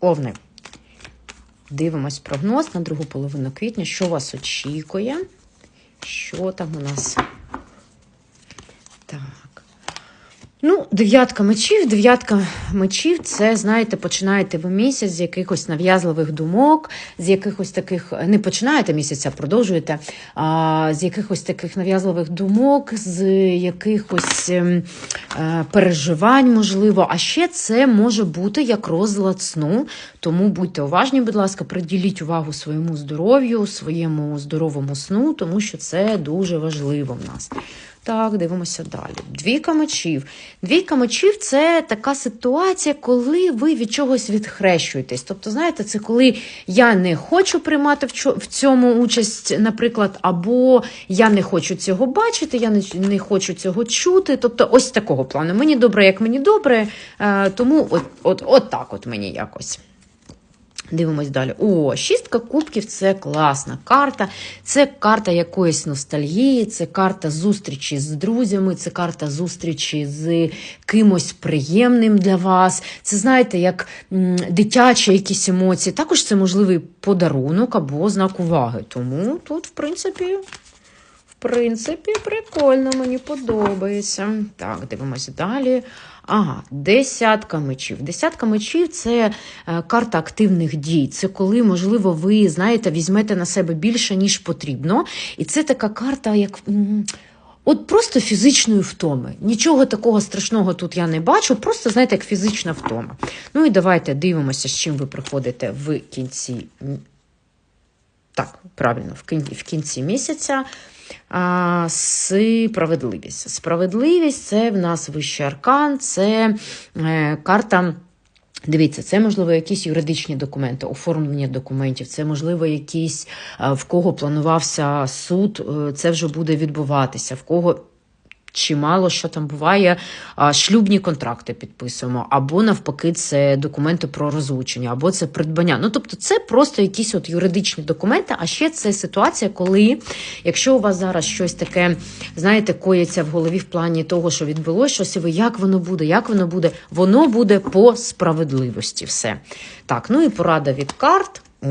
Овни. Дивимось прогноз на другу половину квітня. Що вас очікує? Що там у нас? Так. Ну, дев'ятка мечів. Дев'ятка мечів це, знаєте, починаєте ви місяць з якихось нав'язливих думок, з якихось таких, не починаєте місяць, а продовжуєте, а, з якихось таких нав'язливих думок, з якихось ем, е, переживань, можливо. А ще це може бути як розлад сну. Тому будьте уважні, будь ласка, приділіть увагу своєму здоров'ю, своєму здоровому сну, тому що це дуже важливо в нас. Так, дивимося далі. Двійка мечів. Двійка мечів це така ситуація, коли ви від чогось відхрещуєтесь. Тобто, знаєте, це коли я не хочу приймати в цьому участь, наприклад, або я не хочу цього бачити, я не, не хочу цього чути. Тобто, ось такого плану. Мені добре, як мені добре, е, тому от, от, от так от мені якось. Дивимось далі. О, шістка кубків це класна карта. Це карта якоїсь ностальгії, це карта зустрічі з друзями, це карта зустрічі з кимось приємним для вас. Це знаєте, як дитячі якісь емоції. Також це можливий подарунок або знак уваги. Тому тут, в принципі, принципі, прикольно, мені подобається. Так, дивимося далі. Ага, десятка мечів. Десятка мечів це е, карта активних дій. Це коли, можливо, ви знаєте, візьмете на себе більше, ніж потрібно. І це така карта, як. От просто фізичної втоми. Нічого такого страшного тут я не бачу, просто, знаєте, як фізична втома. Ну і давайте дивимося, з чим ви приходите в кінці. Так, правильно, в кінці, в кінці місяця. А, справедливість. Справедливість це в нас вищий аркан, це е, карта. Дивіться, це можливо якісь юридичні документи, оформлення документів, це можливо якісь е, в кого планувався суд, е, це вже буде відбуватися, в кого. Чимало що там буває, шлюбні контракти підписуємо, або навпаки, це документи про розлучення, або це придбання. Ну тобто, це просто якісь от юридичні документи. А ще це ситуація, коли, якщо у вас зараз щось таке, знаєте, коїться в голові в плані того, що відбулося щось, і ви як воно буде, як воно буде, воно буде по справедливості. Все так. Ну і порада від карт. О,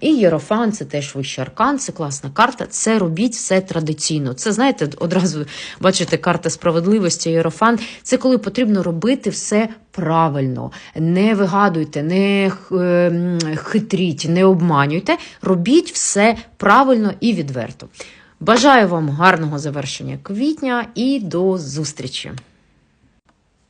і Єрофан, це теж вищий аркан, це класна карта. Це робіть все традиційно. Це, знаєте, одразу бачите, карта справедливості, Єрофан. Це коли потрібно робити все правильно. Не вигадуйте, не ем, хитріть, не обманюйте. Робіть все правильно і відверто. Бажаю вам гарного завершення квітня і до зустрічі!